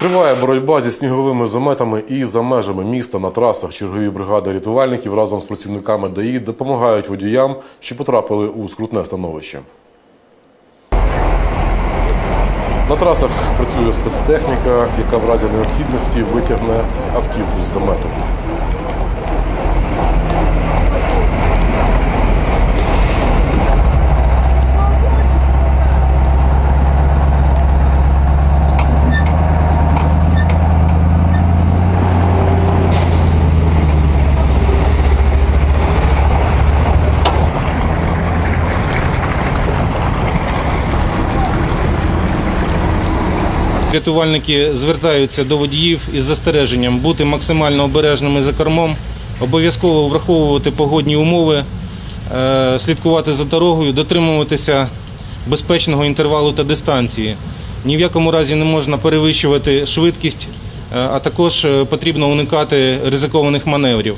Триває боротьба зі сніговими заметами і за межами міста на трасах. Чергові бригади рятувальників разом з працівниками ДАІ допомагають водіям, що потрапили у скрутне становище. На трасах працює спецтехніка, яка в разі необхідності витягне автівку з замету. Рятувальники звертаються до водіїв із застереженням бути максимально обережними за кермом, обов'язково враховувати погодні умови, е, слідкувати за дорогою, дотримуватися безпечного інтервалу та дистанції. Ні в якому разі не можна перевищувати швидкість, е, а також е, потрібно уникати ризикованих маневрів.